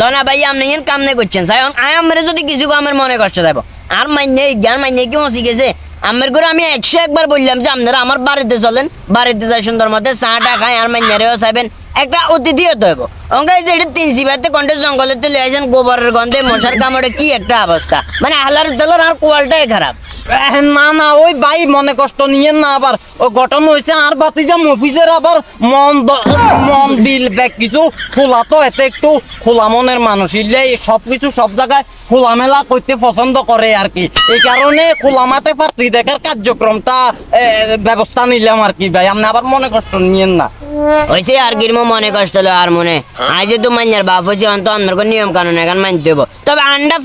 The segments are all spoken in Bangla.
দনা ভাই, আপনি ইন কাম করছেন। সাই আয় আমার যদি কিছু আমার মনে কষ্ট দেব। আর মাইনে, জ্ঞান মাইনে কি হসি গেছে? আমার করে আমি একশো একবার বললাম যে, আপনারা আমার বাড়িতে চলেন। বাড়িতে যাই সুন্দর মধ্যে চাটা খাই, আর মাইনারেও চাইবেন। একটা অতিথি হতে হইব। অঙ্কাই যে এটা তিন সিবাতে কন্টে জঙ্গলেতে লয়ে আছেন গোবরের গন্ধে মশার কামড়ে কি একটা অবস্থা। মানে হালার টালার আর কোয়ালটাই খারাপ। না না, ওই ভাই মনে কষ্ট নিয়েন না আবার। ও ঘটনা হয়েছে আর মফিজের আবার মন মন দিল ব্যাগ কিছু। খোলা তো এতে একটু খোলা মনের মানুষ ইলে সব কিছু সব জায়গায় খোলামেলা করতে পছন্দ করে আর কি। এই কারণে খোলা মাঠে পাত্রী দেখার কার্যক্রমটা ব্যবস্থা নিলাম আর কি ভাই। আপনি আবার মনে কষ্ট নিয়েন না। হয়েছে আর কি মো মনে কষ্ট হলো আর মনে। আজ তো বাপ হচ্ছে অন্ত নিয়ম কানুন এখন মানতে হব তবে আন্ডা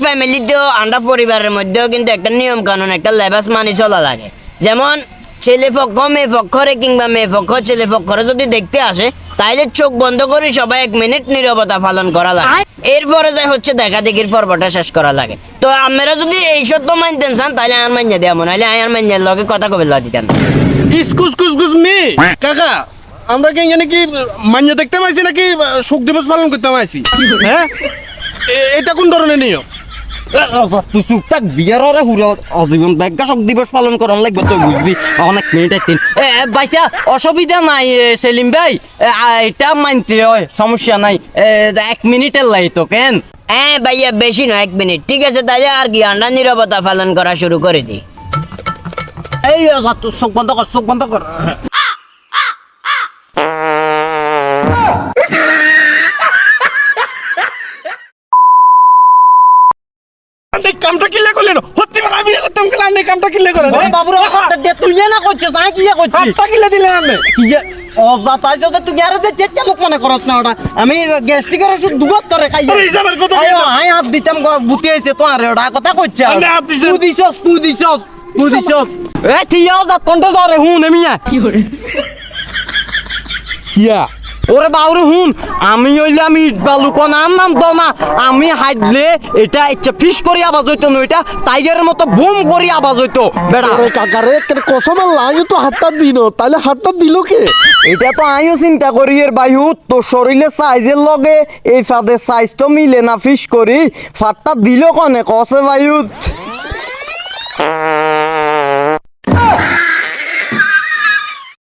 আন্ডা পরিবারের মধ্যেও কিন্তু একটা নিয়ম কানুন, একটা লেবাস মানি চলা লাগে। যেমন, ছেলে পক্ষ, মেয়ে পক্ষরে কিংবা মেয়ে পক্ষ, ছেলে পক্ষরে যদি দেখতে আসে, তাইলে চোখ বন্ধ করে সবাই এক মিনিট নিরবতা পালন করা লাগে। এরপরে যাই হচ্ছে দেখা দেখির পর্বটা শেষ করা লাগে। তো আমরা যদি এই সত্য মানতেন চান তাহলে আর মাইনে দেওয়া মনে হলে আর মাইনের লগে কথা কবে দিতেন কাকা আমরা কি এখানে কি মান্য দেখতে পাইছি নাকি শোক দিবস পালন করতে পাইছি? হ্যাঁ? এ- এটা কোন ধরনের নিয়ম? তুই চুপ বিয়ার ওরে হুরা অজীবন ব্যাজ্ঞাসক দিবস পালন করার লাগবে তো বুঝবি। অনেক মিনিট একদিন। এ এ, বাইসা অসুবিধা নাই সেলিম ভাই। এটা মানতে হয় সমস্যা নাই। এ, এক মিনিটের লাই তো কেন? হ্যাঁ ভাইয়া বেশি নয় এক মিনিট। ঠিক আছে তাহলে আর কি আন্ডা নিরবতা পালন করা শুরু করে দিই। এই চোখ বন্ধ কর চোখ বন্ধ কর। কামটা কিনলে করলেন হত্যি বেলা আমি করতাম গেলে আপনি কামটা কিনলে করেন ওই বাবুরা কথা দিয়ে তুই না করছিস আমি কি করছিস হাতটা কিনলে দিলেন আপনি ইয়ে অজা তাই যদি তুই গ্যারেজে চেষ্টা লোক মনে করস না ওটা আমি গ্যাস্ট্রিকের ওষুধ দুবার তোরে খাই। আরে হিসাবের কথা আয়ো। আই হাত দিতাম বুতি আইছে তো আরে ওটা কথা কইছে আপনি হাত দিছেন। তুই দিছস তুই দিছস তুই দিছস। এ থিয়াও যা কোনটা ধরে হুন এমিয়া। কিয়া? ওরে বাউরে হুন আমি হইলে আমি ইট বালু আর নাম তো না আমি হাইডলে এটা ইচ্ছা ফিস করি আওয়াজ হইতো না এটা টাইগারের মতো বুম করি আওয়াজ হইতো বেড়া। আরে কাকারে কসম লাগে তো হাতটা দিল তাহলে হাতটা দিল কে? এটা তো আমিও চিন্তা করি এর বায়ু তো শরীরের সাইজের লগে এই ফাদের সাইজ তো মিলে না ফিস করি। ফাটটা দিল কনে কসে বায়ু।